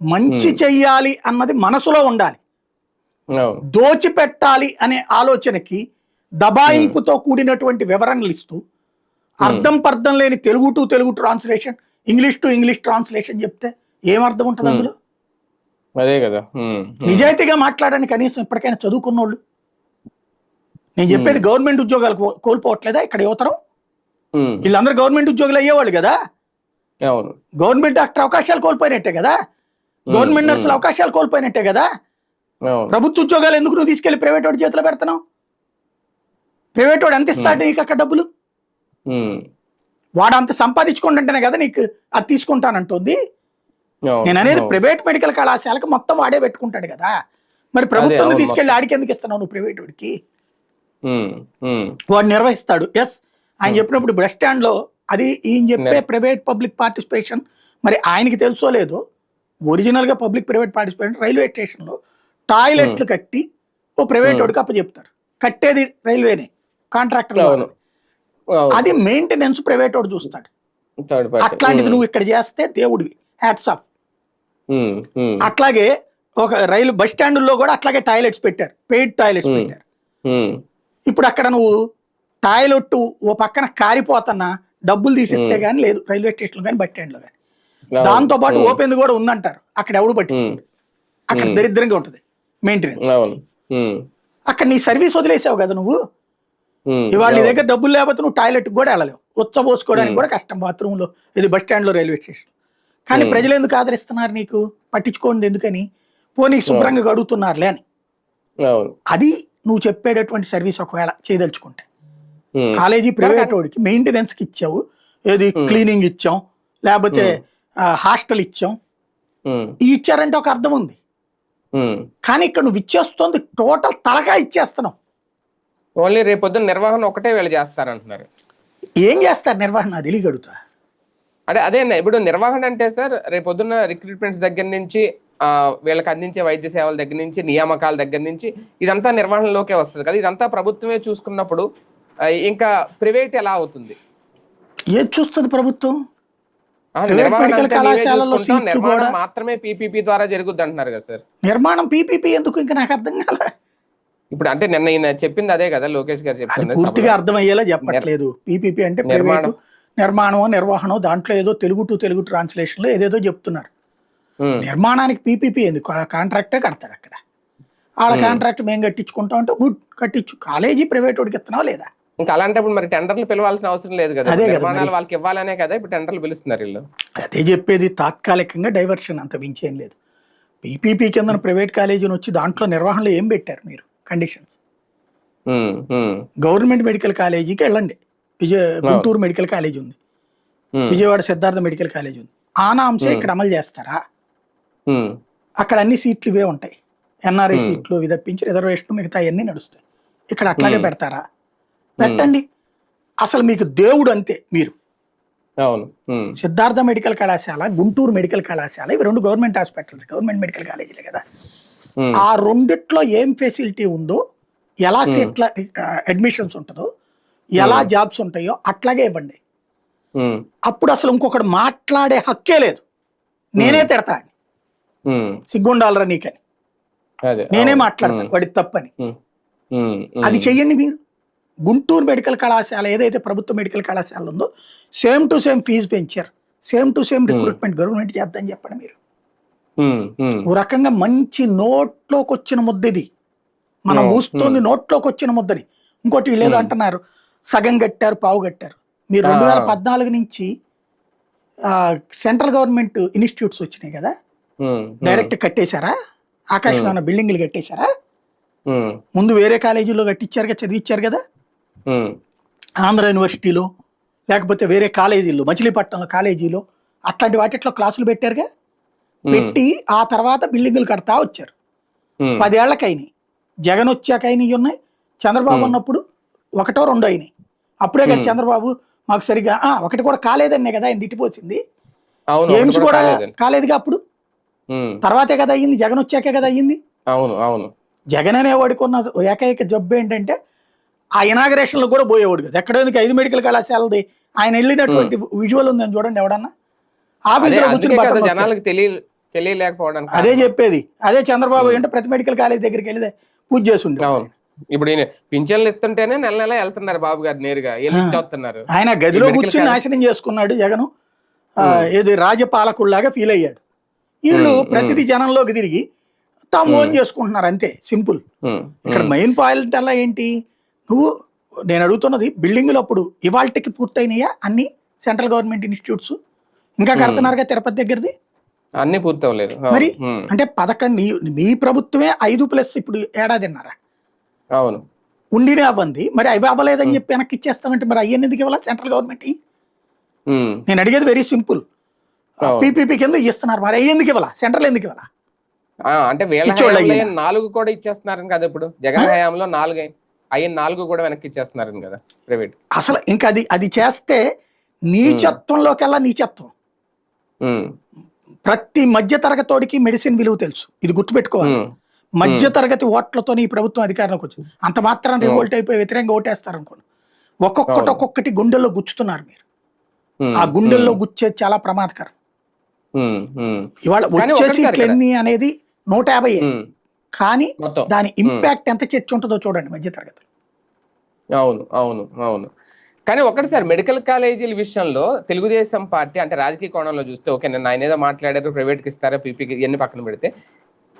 మంచి. చెయ్యాలి అన్నది మనసులో ఉండాలి. దోచిపెట్టాలి అనే ఆలోచనకి దబాయింపుతో కూడినటువంటి వివరణలు ఇస్తూ అర్థం పర్థం లేని Telugu to Telugu translation English to English translation చెప్తే ఏం అర్థం ఉంటుంది. అందులో? అదే కదా. నిజాయితీగా మాట్లాడడానికి కనీసం ఇప్పటికైనా చదువుకున్నోళ్ళు. నేను చెప్పేది గవర్నమెంట్ ఉద్యోగాలు కోల్పోవట్లేదా? ఇక్కడ యువతరం వీళ్ళందరూ గవర్నమెంట్ ఉద్యోగులు అయ్యేవాళ్ళు కదా? గవర్నమెంట్ డాక్టర్ అవకాశాలు కోల్పోయినట్టే కదా? గవర్నమెంట్ నర్సులు అవకాశాలు కోల్పోయినట్టే కదా? ప్రభుత్వ ఉద్యోగాలు ఎందుకు నువ్వు తీసుకెళ్ళి ప్రైవేట్ వాడి చేతిలో పెడుతున్నావు? ప్రైవేట్ వాడు ఎంత ఇస్తాడు నీకు అక్కడ డబ్బులు? వాడు అంత సంపాదించుకుంటుంటేనే కదా నీకు అది తీసుకుంటానంటుంది. నేను అనేది. ప్రైవేట్ మెడికల్ కళాశాలకు మొత్తం వాడే పెట్టుకుంటాడు కదా. మరి ప్రభుత్వం తీసుకెళ్ళి ఆడికి ఎందుకు ఇస్తున్నావు నువ్వు ప్రైవేట్ వాడికి? వాడు నిర్వహిస్తాడు. ఎస్ ఆయన. చెప్పినప్పుడు బస్ స్టాండ్లో అది ఈయన చెప్పే ప్రైవేట్ పబ్లిక్ పార్టిసిపేషన్ మరి ఆయనకి తెలుసో లేదో ఒరిజినల్గా పబ్లిక్ ప్రైవేట్ పార్టిసిపేషన్ రైల్వే స్టేషన్లో టాయిలెట్లు కట్టి ఓ ప్రైవేట్. వాడికి అప్పచెప్తారు. కట్టేది రైల్వేనే కాంట్రాక్టర్. అది మెయింటెనెన్స్ ప్రైవేట్ వాడు చూస్తాడు. అట్లాంటిది ఉమ్, నువ్వు ఇక్కడ చేస్తే దేవుడివి. హ్యాట్స్ ఆఫ్ ఉమ్, ఉమ్, అట్లాగే ఒక రైలు బస్ స్టాండుల్లో కూడా అట్లాగే టాయిలెట్స్ పెట్టారు. Paid toilets Hmm. పెట్టారు. ఇప్పుడు అక్కడ నువ్వు టాయిలెట్ ఓ పక్కన కారిపోతున్నా డబ్బులు తీసిస్తే Hmm. గానీ లేదు. రైల్వే స్టేషన్ కానీ బస్ స్టాండ్లో కానీ. దాంతో పాటు ఓపెన్ కూడా ఉందంటారు. అక్కడ ఎవడు పట్టించుకోడు. అక్కడ Hmm. దరిద్రంగా ఉంటుంది. మెయింటెనెన్స్ అక్కడ నీ సర్వీస్ వదిలేసావు కదా నువ్వు? ఇవాళ నీ. దగ్గర డబ్బులు లేకపోతే నువ్వు టాయిలెట్ కూడా వెళ్ళలేవు. ఉచ్చబోసుకోవడానికి. కూడా కష్టం. బాత్రూమ్లో ఇది బస్ స్టాండ్లో రైల్వే స్టేషన్ కానీ. ప్రజలు ఎందుకు ఆదరిస్తున్నారు నీకు? పట్టించుకోండి ఎందుకని? పోనీ శుభ్రంగా గడుగుతున్నారులే అని. అది నువ్వు చెప్పేటటువంటి సర్వీస్ ఒకవేళ చేయదలుచుకుంటే. కాలేజీ ప్రైవేట్ వాడికి మెయింటెనెన్స్కి ఇచ్చావు. ఏది. క్లీనింగ్ ఇచ్చాం. లేకపోతే హాస్టల్ ఇచ్చాం. ఇచ్చారంటే ఒక అర్థం ఉంది. కానీ ఇక్కడ నువ్వు ఇచ్చేస్తుంది టోటల్ తలగా ఇచ్చేస్తున్నావు. ఓన్లీ రేపొద్దున నిర్వహణ ఒకటే వీళ్ళు చేస్తారంటున్నారు. ఏం చేస్తారు నిర్వహణ? అది తెలియగడుగుతా అదే అదే అన్న, ఇప్పుడు నిర్వహణ అంటే సార్ రేపొద్దున రిక్రూట్మెంట్స్ దగ్గర నుంచి వీళ్ళకి అందించే వైద్య సేవల దగ్గర నుంచి నియామకాల దగ్గర నుంచి ఇదంతా నిర్వహణలోకే వస్తుంది కదా. ఇదంతా ప్రభుత్వమే చూసుకున్నప్పుడు ఇంకా ప్రైవేట్ ఎలా అవుతుంది? ఏది చూస్తుంది ప్రభుత్వం? నిర్మాణం మాత్రమే పీపీపీ ద్వారా జరుగుద్ది అంటున్నారు కదా సార్. నిర్మాణం పీపీపీ ఎందుకు? ఇంకా నాకు అర్థం కాలే. ఇప్పుడు అంటే నిన్న ఈయన చెప్పింది అదే కదా లోకేష్ గారు చెప్తున్నారు పూర్తిగా. అర్థమయ్యేలా చెప్పట్లేదు. పీపీపీ అంటే నిర్మాణం. నిర్మాణం నిర్వహణం దాంట్లో ఏదో తెలుగు టు తెలుగు ట్రాన్స్లేషన్లో ఏదేదో చెప్తున్నారు. నిర్మాణానికి పీపీపీ ఎందుకు? కాంట్రాక్టే కడతాడు అక్కడ. వాళ్ళ కాంట్రాక్ట్ మేము కట్టించుకుంటాం అంటే గుడ్ కట్టించు. కాలేజీ ప్రైవేట్ వాడికి ఇస్తున్నావా లేదా? ఇంకా అలాంటప్పుడు మరి టెండర్లు పిలవాల్సిన అవసరం లేదు కదా. అదే నిర్మాణాలు. వాళ్ళకి ఇవ్వాలనే కదా ఇప్పుడు టెండర్లు పిలుస్తున్నారు వీళ్ళు. అదే చెప్పేది తాత్కాలికంగా డైవర్షన్ అంత మించేం లేదు. పీపీపీ కింద ప్రైవేట్ కాలేజీని వచ్చి దాంట్లో నిర్వహణలో ఏం పెట్టారు మీరు? కండిషన్స్ గవర్నమెంట్ మెడికల్ కాలేజీకి వెళ్ళండి. విజయ గుంటూరు మెడికల్ కాలేజ్ ఉంది. ఉమ్, విజయవాడ సిద్ధార్థ మెడికల్ కాలేజ్ ఉంది. ఆనాంశే ఇక్కడ అమలు చేస్తారా? అక్కడ అన్ని సీట్లు ఇవే ఉంటాయి. NRI Hmm. సీట్లు ఇవి తప్పించి రిజర్వేషన్ మిగతా అన్ని నడుస్తాయి. ఇక్కడ అట్లాగే Hmm. పెడతారా? పెట్టండి. అసలు మీకు దేవుడు అంతే మీరు. సిద్ధార్థ మెడికల్ కళాశాల గుంటూరు మెడికల్ కళాశాల ఇవి రెండు గవర్నమెంట్ హాస్పిటల్స్ గవర్నమెంట్ మెడికల్ కాలేజీలే కదా. ఆ రెండిట్లో ఏం ఫెసిలిటీ ఉందో ఎలా Hmm. సీట్ల అడ్మిషన్స్ ఉంటుందో ఎలా జాబ్స్ ఉంటాయో అట్లాగే ఇవ్వండి. అప్పుడు అసలు ఇంకొకటి మాట్లాడే హక్కే లేదు. నేనే తిడతా అని. సిగ్గుండాలరా నీకని? నేనే. మాట్లాడతాను వాడికి తప్పని. అది చెయ్యండి మీరు. గుంటూరు మెడికల్ కళాశాల ఏదైతే ప్రభుత్వ మెడికల్ కళాశాల ఉందో సేమ్ టు సేమ్ ఫీజు పెంచారు. Same to same recruitment government చేద్దని చెప్పండి మీరు. ఓ రకంగా మంచి నోట్లోకి వచ్చిన ముద్ద ఇది మనం. ఊస్తుంది నోట్లోకి వచ్చిన ముద్దని ఇంకోటి వీళ్ళు Hmm. అంటున్నారు సగం కట్టారు పావు కట్టారు. మీరు. రెండు వేల పద్నాలుగు నుంచి సెంట్రల్ గవర్నమెంట్ ఇన్స్టిట్యూట్స్ వచ్చినాయి కదా? డైరెక్ట్ కట్టేశారా? ఆకాశవాణి బిల్డింగ్లు కట్టేశారా? ముందు వేరే కాలేజీలో కట్టించారు కదా చదివించారు కదా? ఆంధ్ర యూనివర్సిటీలో లేకపోతే వేరే కాలేజీల్లో మచిలీపట్నంలో కాలేజీలో అట్లాంటి వాటిట్లో క్లాసులు పెట్టారుగా? పెట్టి ఆ తర్వాత బిల్డింగులు కడతా వచ్చారు. పదేళ్ళకైనాయి. జగన్ వచ్చాక అయినవి ఉన్నాయి. చంద్రబాబు. ఉన్నప్పుడు ఒకటో రెండో అయినాయి. అప్పుడే కదా. చంద్రబాబు మాకు సరిగా ఆ, ఒకటి కూడా కాలేదన్నే కదా ఆయన ఎయిమ్స్ ఒకటి కూడా. కాలేదుగా అప్పుడు? తర్వాతే కదా అయ్యింది జగన్ వచ్చాకే కదా అయ్యింది. అవును అవును. జగన్ అనేవాడికి ఉన్న ఏకైక జబ్బు ఏంటంటే ఆ ఇనాగరేషన్లో కూడా పోయేవాడు కదా. ఎక్కడ ఎందుకు ఐదు మెడికల్ కళాశాలది ఆయన వెళ్ళినటువంటి విజువల్ ఉందని చూడండి ఎవడన్నా. ఆఫీసులో కూర్చుని. జనాలకు తెలియ తెలియలేకపోవడానికి అదే. చెప్పేది అదే చంద్రబాబు. అంటే ప్రతి మెడికల్ కాలేజ్ దగ్గరికి వెళ్ళి పూజ అవును ఇప్పుడు ఈయన పింఛన్లు ఇస్తుంటేనే నెల నెల వెళ్తున్నారు బాబు గారు నేరుగా వెళ్ళి ఆ. ఇచ్చేస్తున్నారు ఆయన గదిలో కూర్చుని నాశనం చేసుకున్నాడు జగన్. ఏది రాజపాలకుల్లాగా ఫీల్ అయ్యాడు వీళ్ళు ప్రతిదీ జనంలోకి తిరిగి తాము. ఓన్ చేసుకుంటున్నారు అంతే సింపుల్ ఇక్కడ మెయిన్ పాయింట్ అలా ఏంటి నువ్వు నేను అడుగుతున్నది బిల్డింగులు అప్పుడు ఇవాళకి పూర్తయినాయా అన్ని సెంట్రల్ గవర్నమెంట్ ఇన్స్టిట్యూట్స్ ఇంకా. కడుతున్నారుగా తిరుపతి దగ్గరది అన్ని పూర్తి అవ్వలేదు మరి? అంటే పథకం నీ మీ ప్రభుత్వమే ఐదు ప్లస్ ఇప్పుడు ఏడాదిన్నర అవును. ఉండినే అవ్వంది. మరి అవి అవ్వలేదని. చెప్పి వెనక్కి ఇచ్చేస్తామంటే మరి అయ్యని ఎందుకు ఇవ్వాలా సెంట్రల్ గవర్నమెంట్ నేను అడిగేది వెరీ సింపుల్. పీపీపీ కింద ఇస్తున్నారు. మరి అయ్యి ఎందుకు ఇవ్వాలా? సెంట్రల్ ఎందుకు ఇవ్వాలా? అంటే వీళ్ళ నాలుగు కూడా ఇచ్చేస్తున్నారని కదా ఇప్పుడు? జగన్ హయాంలో నాలుగు అయ్యి నాలుగు కూడా వెనక్కి ఇచ్చేస్తున్నారని కదా ప్రైవేట్. అసలు ఇంకా అది అది చేస్తే నీచత్వంలోకెల్లా నీచత్వం. ప్రతి మధ్య తరగతోడికి మెడిసిన్ విలువ తెలుసు. ఇది గుర్తుపెట్టుకోవాలి. మధ్య తరగతి ఓట్లతో ఈ ప్రభుత్వం అధికారంలోకి వచ్చింది. అంత మాత్రం రివోల్ట్ అయిపోయి వ్యతిరేకంగా ఓటేస్తారు అనుకోండి ఒక్కొక్కటి. ఒక్కొక్కటి గుండెల్లో గుచ్చుతున్నారు మీరు. ఆ గుండెల్లో గుచ్చేది చాలా ప్రమాదకరం. ఇవాళ వచ్చే సీట్లు ఎన్ని అనేది నూట యాభై కానీ దాని ఇంపాక్ట్ ఎంత చర్చ ఉంటుందో చూడండి మధ్య తరగతి అవును అవును అవును. కానీ ఒకటి సార్ మెడికల్ కాలేజీల విషయంలో తెలుగుదేశం పార్టీ అంటే రాజకీయ కోణంలో చూస్తే ఓకే నేను ఆయన ఏదో మాట్లాడారు ప్రైవేట్కి ఇస్తారా పీపీకి ఇవన్నీ పక్కన పెడితే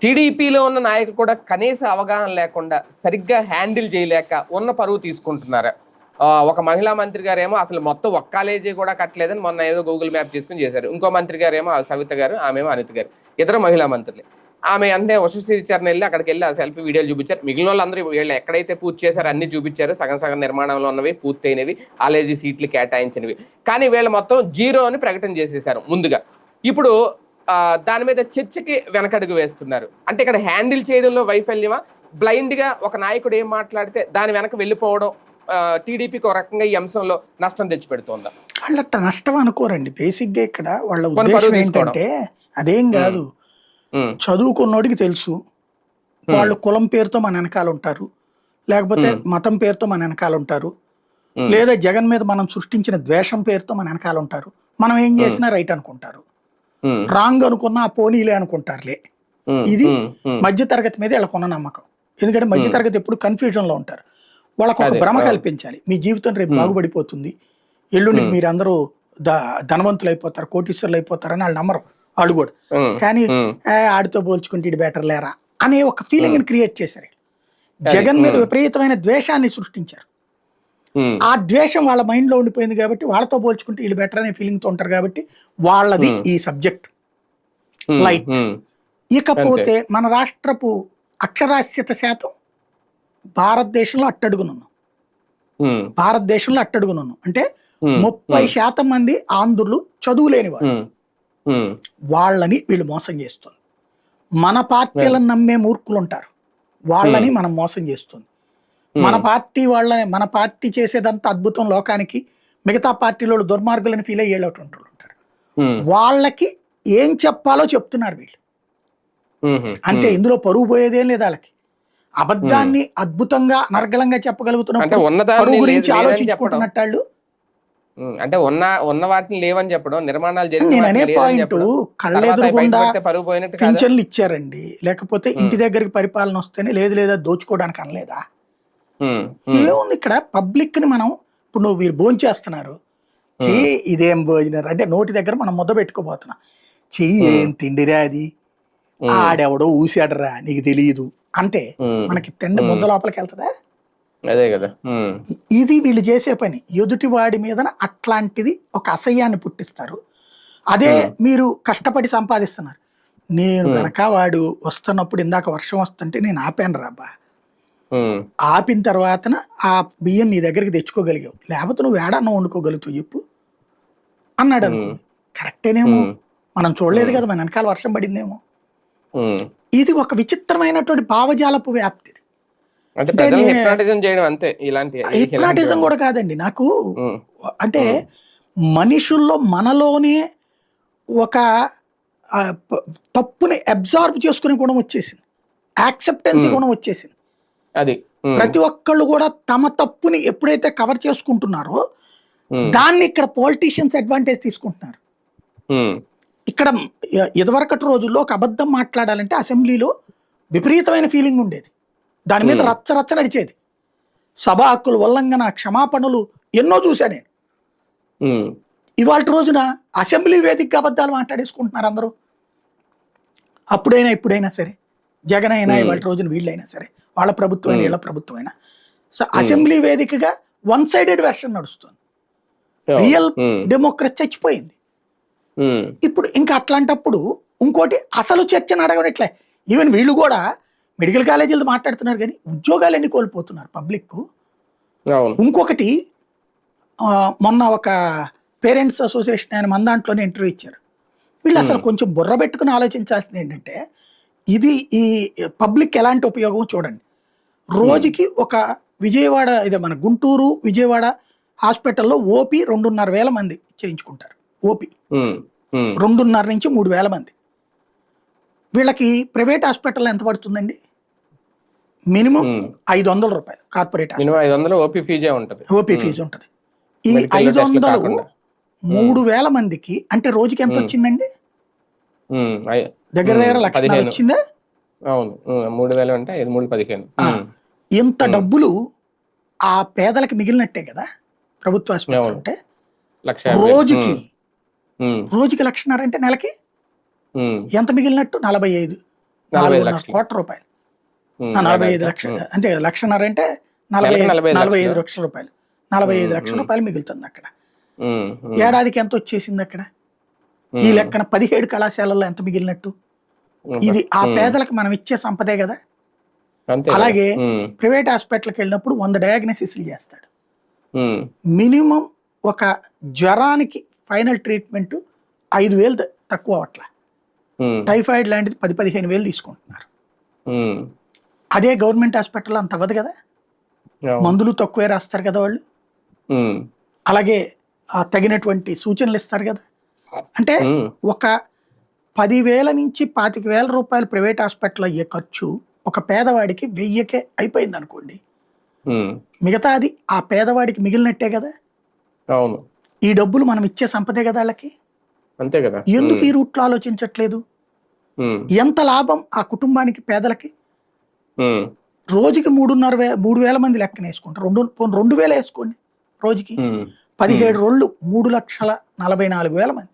టీడీపీలో ఉన్న నాయకులు కూడా కనీస అవగాహన లేకుండా సరిగ్గా హ్యాండిల్ చేయలేక ఉన్న పరువు తీసుకుంటున్నారు. ఒక మహిళా మంత్రి గారేమో అసలు మొత్తం ఒక్క కాలేజీ కూడా కట్టలేదని మొన్న ఏదో గూగుల్ మ్యాప్ తీసుకుని చేశారు. ఇంకో మంత్రి గారేమో సవిత గారు ఆమెమో అనిత గారు. ఇద్దరు మహిళా మంత్రులే. ఆమె అంటే వశశ్రీచరణ వెళ్ళి అక్కడికి వెళ్ళి ఆ సెల్ఫీ వీడియోలు చూపించారు. మిగిలిన వాళ్ళందరూ వీళ్ళు ఎక్కడైతే పూర్తి చేశారో అన్ని చూపించారు. సగం సగం నిర్మాణంలో ఉన్నవి పూర్తయినవి కాలేజీ సీట్లు కేటాయించినవి. కానీ వీళ్ళు మొత్తం జీరో అని ప్రకటన చేసేసారు ముందుగా. ఇప్పుడు ఆ, దాని మీద చర్చకి వెనకడుగు వేస్తున్నారు. అంటే ఇక్కడ హ్యాండిల్ చేయడంలో వైఫల్యమా? బ్లైండ్గా ఒక నాయకుడు ఏం మాట్లాడితే దాని వెనక వెళ్ళిపోవడం టీడీపీకి ఒక రకంగా ఈ అంశంలో నష్టం తెచ్చిపెడుతోందా? వాళ్ళు అట్ట నష్టం అనుకోరండి. బేసిక్గా ఇక్కడ వాళ్ళ ఉద్దేశం. ఏంటంటే అదేం కాదు. చదువుకున్నోడికి తెలుసు. వాళ్ళు కులం పేరుతో మన వెనకాల ఉంటారు. లేకపోతే Hmm. మతం పేరుతో మన వెనకాల ఉంటారు. లేదా జగన్ మీద మనం సృష్టించిన ద్వేషం పేరుతో మన వెనకాల ఉంటారు. మనం ఏం చేసినా రైట్ అనుకుంటారు. రాంగ్ అనుకున్నా ఆ పోనీలే అనుకుంటారులే. ఇది మధ్య తరగతి మీద వీళ్ళకు ఉన్న నమ్మకం. ఎందుకంటే మధ్య Hmm. తరగతి ఎప్పుడు కన్ఫ్యూజన్లో ఉంటారు. వాళ్ళకు ఒక భ్రమ. కల్పించాలి. మీ జీవితం రేపు Hmm. బాగుపడిపోతుంది. ఎల్లుండికి Hmm. మీరందరూ ధనవంతులు అయిపోతారు కోటీశ్వరులు అయిపోతారని వాళ్ళు నమ్మరు. వాళ్ళు కూడా కానీ ఉమ్, "ఏ, ఆడితో పోల్చుకుంటే ఇది బెటర్ లేరా? అనే ఒక ఫీలింగ్ని క్రియేట్ చేశారు జగన్ మీద. విపరీతమైన ద్వేషాన్ని సృష్టించారు. ఆ ద్వేషం వాళ్ళ మైండ్లో ఉండిపోయింది కాబట్టి వాళ్ళతో పోల్చుకుంటే వీళ్ళు బెటర్ అనే ఫీలింగ్తో ఉంటారు కాబట్టి వాళ్ళది. ఈ సబ్జెక్ట్. ఉమ్, ఇకపోతే మన రాష్ట్రపు అక్షరాస్యత శాతం భారతదేశంలో అట్టడుగునున్నాం. భారతదేశంలో అట్టడుగునున్నాం. అంటే ముప్పై శాతం మంది ఆంధ్రులు చదువు వాళ్ళని వీళ్ళు మోసం చేస్తుంది. మన పార్టీలను నమ్మే మూర్ఖులు ఉంటారు వాళ్ళని మనం మోసం చేస్తుంది. మన పార్టీ వాళ్ళని మన పార్టీ చేసేదంతా అద్భుతం లోకానికి మిగతా పార్టీలో దుర్మార్గులని ఫీల్ అయ్యేటటువంటి ఉంటారు వాళ్ళకి ఏం చెప్పాలో చెప్తున్నారు వీళ్ళు. అంటే. ఇందులో పరువు పోయేదేం లేదు వాళ్ళకి. అబద్ధాన్ని అద్భుతంగా అనర్గళంగా అంటే చెప్పగలుగుతున్నప్పుడు పరువు గురించి ఆలోచించుకుంటున్నట్టు అంటే ఉన్న ఉన్న వాటిని లేవని చెప్పడం నిర్మాణాలు జరిగిన? పింఛన్లు ఇచ్చారండి. లేకపోతే. ఇంటి దగ్గరికి పరిపాలన వస్తేనే లేదు లేదా దోచుకోవడానికి అనలేదా? ఏముంది ఇక్కడ? పబ్లిక్ని మనం ఇప్పుడు నువ్వు మీరు భోజనం చేస్తున్నారు. చెయ్యి ఇదేం భోజనం? అంటే నోటి దగ్గర మనం ముద్ద పెట్టుకోబోతున్నాం. చెయ్యి. ఏం తిండిరా అది? ఆడెవడో ఊసాడరా నీకు తెలియదు అంటే మనకి తిండి. ముద్ద లోపలికి వెళ్తుందా? అదే కదా. ఇది వీళ్ళు చేసే పని. ఎదుటి వాడి మీదన అట్లాంటిది ఒక అసహ్యాన్ని పుట్టిస్తారు. అదే. మీరు కష్టపడి సంపాదిస్తున్నారు. నేను. కనుక వాడు వస్తున్నప్పుడు ఇందాక వర్షం వస్తుంటే నేను ఆపాను రాబా ఆపిన తర్వాతన ఆ బియ్యం నీ దగ్గరికి తెచ్చుకోగలిగావు. లేకపోతే నువ్వు ఏడన్నా వండుకోగలుగుతావు చెప్పు. అన్నాడు. కరెక్టేనేమో. మనం చూడలేదు. కదా మన వెనకాల వర్షం పడిందేమో. ఇది ఒక విచిత్రమైనటువంటి భావజాలపు వ్యాప్తి. అంటే హిప్నాటిజం చేయడం అంతే ఇలాంటి హిప్నాటిజం కూడా కాదండి. నాకు అంటే మనుషుల్లో మనలోనే ఒక తప్పుని అబ్జార్బ్ చేసుకునే గుణం వచ్చేసింది. యాక్సెప్టెన్సీ. గుణం వచ్చేసింది. అది. ప్రతి ఒక్కళ్ళు కూడా తమ తప్పుని ఎప్పుడైతే కవర్ చేసుకుంటున్నారో దాన్ని ఇక్కడ పాలిటీషియన్స్ అడ్వాంటేజ్ తీసుకుంటున్నారు. ఇక్కడ ఇదివరకటి రోజుల్లో ఒక అబద్ధం మాట్లాడాలంటే అసెంబ్లీలో విపరీతమైన ఫీలింగ్ ఉండేది. దాని మీద. రచ్చ రచ్చ నడిచేది. సభా హక్కుల ఉల్లంఘన క్షమాపణలు ఎన్నో చూశా నేను. ఇవాళ రోజున అసెంబ్లీ వేదికగా అబద్ధాలు మాట్లాడేసుకుంటున్నారు అందరూ. అప్పుడైనా ఇప్పుడైనా సరే జగన్ అయినా. ఇవాళ రోజున వీళ్ళైనా సరే వాళ్ళ ప్రభుత్వం అయినా. వీళ్ళ ప్రభుత్వం అయినా సో అసెంబ్లీ వేదికగా వన్ సైడెడ్ వెర్షన్ నడుస్తుంది. రియల్ డెమోక్రసీ చచ్చిపోయింది. ఇప్పుడు ఇంకా అట్లాంటప్పుడు ఇంకోటి అసలు చర్చను అడగడట్లే ఈవెన్ వీళ్ళు కూడా మెడికల్ కాలేజీలు మాట్లాడుతున్నారు కానీ ఉద్యోగాలు ఎన్ని కోల్పోతున్నారు పబ్లిక్ ఇంకొకటి మొన్న ఒక పేరెంట్స్ అసోసియేషన్ ఆయన మన దాంట్లోనే ఇంటర్వ్యూ ఇచ్చారు. వీళ్ళు అసలు. కొంచెం బుర్ర పెట్టుకుని ఆలోచించాల్సింది ఏంటంటే ఇది ఈ పబ్లిక్ ఎలాంటి ఉపయోగం చూడండి. రోజుకి ఒక విజయవాడ ఇదే మన గుంటూరు విజయవాడ హాస్పిటల్లో ఓపీ రెండున్నర వేల మంది చేయించుకుంటారు. ఓపీ. రెండున్నర నుంచి మూడు వేల మంది. వీళ్ళకి ప్రైవేట్ హాస్పిటల్ ఎంత పడుతుందండి? మినిమం. ఐదు వందల రూపాయలు కార్పొరేట్ హాస్పిటల్. మినిమం ఐదు వందలు ఓపీ ఫీజే ఉంటది. ఓపీ. ఫీజు ఉంటుంది. ఈ ఐదు వందలు. మూడు వేల మందికి అంటే రోజుకి ఎంత. వచ్చిందండి? దగ్గర దగ్గర పదిహేను. వచ్చిందా? అవును. మూడు వేలు అంటే ఐదు మూడు పదిహేను. ఇంత. డబ్బులు ఆ పేదలకు మిగిలినట్టే కదా? ప్రభుత్వ ఆసుపత్రి లక్ష యాభై. రోజుకి. రోజుకి లక్షన్నర అంటే నెలకి? ఎంత మిగిలినట్టు? నలభై ఐదు. నాలుగున్నర. కోట్ల రూపాయలు. నలభై ఐదు లక్షలు. అంతే కదా లక్షన్నర అంటే నలభై నలభై ఐదు లక్షలు. రూపాయలు. నలభై ఐదు లక్షల. రూపాయలు మిగులుతుంది అక్కడ. ఏడాదికి ఎంత వచ్చేసింది అక్కడ? ఈ లెక్కన పదిహేడు కళాశాలల్లో ఎంత మిగిలినట్టు? ఇది ఆ పేదలకు మనం ఇచ్చే సంపదే కదా. అలాగే ప్రైవేట్ హాస్పిటల్కి వెళ్ళినప్పుడు వంద డయాగ్నోసిస్లు చేస్తాడు. మినిమం ఒక జ్వరానికి ఫైనల్ ట్రీట్మెంట్ ఐదు వేలు తక్కువ అవట్ల టైఫాయిడ్ లాంటిది పది పదిహేను వేలు తీసుకుంటున్నారు. ఉమ్, అదే గవర్నమెంట్ హాస్పిటల్లో అంత అవ్వదు కదా. మందులు తక్కువే రాస్తారు కదా వాళ్ళు? ఉమ్, అలాగే తగినటువంటి సూచనలు ఇస్తారు కదా? అంటే ఒక పదివేల నుంచి పాతిక వేల రూపాయలు ప్రైవేట్ హాస్పిటల్ అయ్యే ఖర్చు ఒక పేదవాడికి వెయ్యకే అయిపోయింది అనుకోండి. ఉమ్, మిగతాది ఆ పేదవాడికి మిగిలినట్టే కదా? అవును. ఈ డబ్బులు మనం ఇచ్చే సంపదే కదా వాళ్ళకి? అంతే కదా. ఎందుకు ఈ రూట్లో ఆలోచించట్లేదు? ఎంత లాభం ఆ కుటుంబానికి పేదలకి? రోజుకి మూడున్నర వే మూడు వేల మంది లెక్కన వేసుకుంటారు రెండు రెండు వేలు వేసుకోండి రోజుకి. పదిహేడు రోజులు మూడు లక్షల నలభై నాలుగు వేల మంది.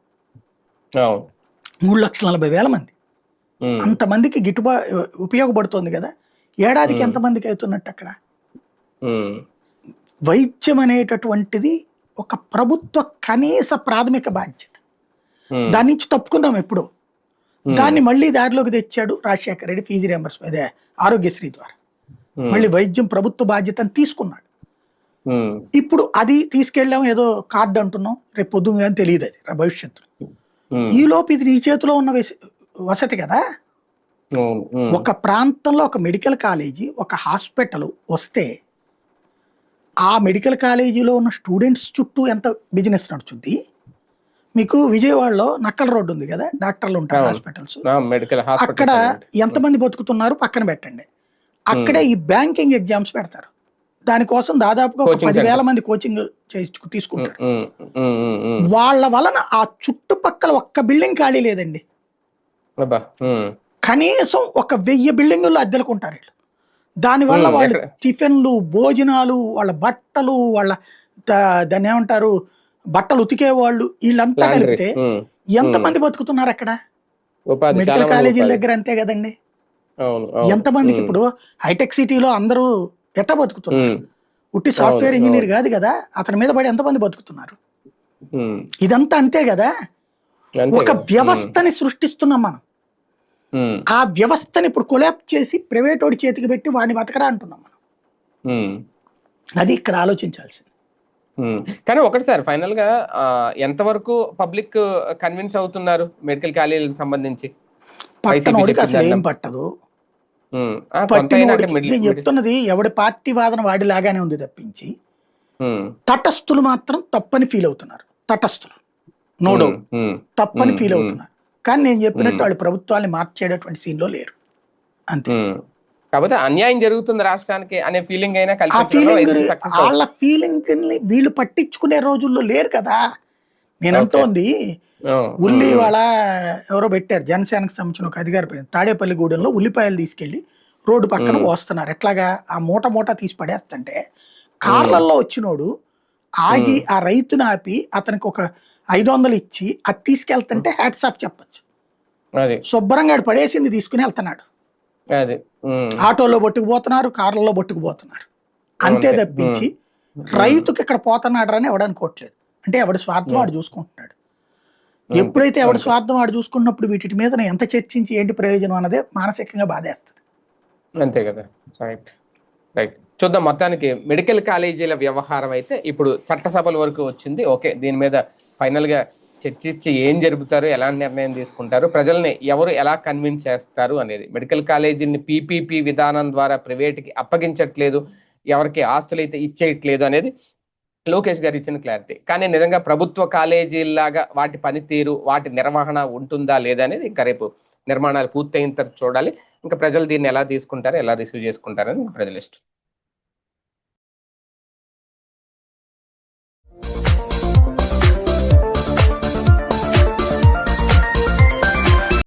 మూడు లక్షల నలభై వేల మంది. అంతమందికి గిట్టుబా ఉపయోగపడుతుంది కదా. ఏడాదికి. ఎంతమందికి అవుతున్నట్టు అక్కడ? వైద్యం అనేటటువంటిది ఒక ప్రభుత్వ కనీస ప్రాథమిక బాధ్యత. దాని నుంచి తప్పుకున్నాం ఎప్పుడు. ఉమ్, దాన్ని మళ్ళీ దారిలోకి తెచ్చాడు రాజశేఖర రెడ్డి ఫీజు రియంబర్స్ అదే ఆరోగ్యశ్రీ ద్వారా. ఉమ్, మళ్ళీ వైద్యం ప్రభుత్వ బాధ్యతను తీసుకున్నాడు. ఇప్పుడు అది తీసుకెళ్ళాం ఏదో కార్డు అంటున్నాం రేపు పొద్దున్న కానీ తెలియదు అది భవిష్యత్తులో. ఉమ్, ఈ లోపు ఇది నీ చేతిలో ఉన్న వసి- వసతి కదా? ఒక ప్రాంతంలో ఒక మెడికల్ కాలేజీ ఒక హాస్పిటల్ వస్తే ఆ మెడికల్ కాలేజీలో ఉన్న స్టూడెంట్స్ చుట్టూ ఎంత బిజినెస్ నడుచుద్ది? మీకు విజయవాడలో నక్కల రోడ్డు ఉంది కదా? డాక్టర్లు ఉంటారు. హాస్పిటల్స్. మెడికల్ అక్కడ ఎంతమంది బతుకుతున్నారు పక్కన పెట్టండి. అక్కడే ఈ బ్యాంకింగ్ ఎగ్జామ్స్ పెడతారు. దానికోసం దాదాపుగా ఒక పదివేల. మంది కోచింగ్ తీసుకుంటారు. వాళ్ళ వలన ఆ చుట్టుపక్కల ఒక్క బిల్డింగ్ ఖాళీ లేదండి. కనీసం ఒక వెయ్యి బిల్డింగుల్లో అద్దెలుకుంటారు వీళ్ళు. దానివల్ల వాళ్ళు? టిఫిన్లు భోజనాలు వాళ్ళ బట్టలు వాళ్ళ దాన్ని ఏమంటారు బట్టలు ఉతికే వాళ్ళు వీళ్ళంతా కలిపితే ఉమ్, ఎంతమంది బతుకుతున్నారు అక్కడ? మెడికల్ కాలేజీల. దగ్గర అంతే కదండి. ఎంతమందికి ఉమ్, ఇప్పుడు హైటెక్ సిటీలో అందరూ ఎట్ట బతుకుతున్నారు? ఉట్టి సాఫ్ట్వేర్ ఇంజనీర్ కాదు కదా అతని మీద పడి ఎంతమంది బతుకుతున్నారు? ఇదంతా అంతే కదా? ఒక వ్యవస్థని సృష్టిస్తున్నాం మనం. ఆ వ్యవస్థని ఇప్పుడు కొలాప్ చేసి ప్రైవేట్ వాడి చేతికి పెట్టి వాడిని బతకరా అంటున్నాం మనం. అది ఇక్కడ ఆలోచించాల్సింది. కానీ ఒకటి సార్ ఫైనల్గా ఎంతవరకు పబ్లిక్ కన్విన్స్ అవుతున్నారు మెడికల్ కాలేజీలకు సంబంధించి? పట్టణోడికి అసలు ఏం చెప్పిందన్న- పట్టదు. నేను చెప్తున్నది? ఎవడి పార్టీ వాదన వాడిలాగానే ఉంది తప్పించి తటస్థులు మాత్రం తప్పని ఫీల్ అవుతున్నారు. తటస్థులు. నో డౌట్ తప్పని ఫీల్. అవుతున్నారు. కానీ నేను చెప్పినట్టు. వాళ్ళు ప్రభుత్వాన్ని మార్చేటటువంటి సీన్లో లేరు. అంతే. కాకపోతే అన్యాయం జరుగుతుంది రాష్ట్రానికి అనే ఫీలింగ్ అయినా ఆ ఫీలింగ్. వాళ్ళ ఫీలింగ్ వీళ్ళు పట్టించుకునే రోజుల్లో లేరు కదా. నేను. అంటోంది ఉల్లి వాళ్ళ ఎవరో పెట్టారు జనసేనకు సంబంధించిన ఒక అధికారి పేరు. తాడేపల్లిగూడెంలో ఉల్లిపాయలు తీసుకెళ్ళి రోడ్డు పక్కన. పోస్తున్నారు ఎట్లాగా? ఆ మూట మూట తీసి పడేస్తుంటే కార్లల్లో వచ్చినోడు ఆగి ఆ రైతును ఆపి అతనికి ఒక ఐదు వందలు ఇచ్చి అది తీసుకెళ్తుంటే హ్యాట్స్ ఆఫ్ చెప్పొచ్చు. శుభ్రంగా పడేసింది తీసుకుని వెళ్తున్నాడు. అది. ఆటోలో పట్టుకుపోతున్నారు కార్లలో పట్టుకుపోతున్నారు. అంతే. తప్పించి. రైతుకి ఇక్కడ పోతున్నాడు అని ఎవడనుకోవట్లేదు అంటే ఎవడి స్వార్థం వాడు చూసుకుంటున్నాడు. ఎప్పుడైతే ఎవడి. స్వార్థం వాడు చూసుకున్నప్పుడు వీటి మీద ఎంత చర్చించి ఏంటి ప్రయోజనం అన్నదే మానసికంగా బాధేస్తుంది. అంతే కదా. రైట్ రైట్ చూద్దాం మొత్తానికి మెడికల్ కాలేజీల వ్యవహారం అయితే ఇప్పుడు చట్టసభల వరకు వచ్చింది. ఓకే దీని మీద ఫైనల్గా చర్చించి ఏం జరుపుతారు ఎలాంటి నిర్ణయం తీసుకుంటారు ప్రజల్ని ఎవరు ఎలా కన్విన్స్ చేస్తారు అనేది. మెడికల్ కాలేజీని పీపీపీ విధానం ద్వారా ప్రైవేట్కి అప్పగించట్లేదు ఎవరికి ఆస్తులు అయితే ఇచ్చేయట్లేదు అనేది లోకేష్ గారు ఇచ్చిన క్లారిటీ కానీ నిజంగా ప్రభుత్వ కాలేజీలాగా వాటి పనితీరు వాటి నిర్వహణ ఉంటుందా లేదా అనేది ఇంకా రేపు నిర్మాణాలు పూర్తయిన తర్వాత చూడాలి. ఇంకా ప్రజలు దీన్ని ఎలా తీసుకుంటారు ఎలా రిసీవ్ చేసుకుంటారని అని ప్రజల ఇష్టం.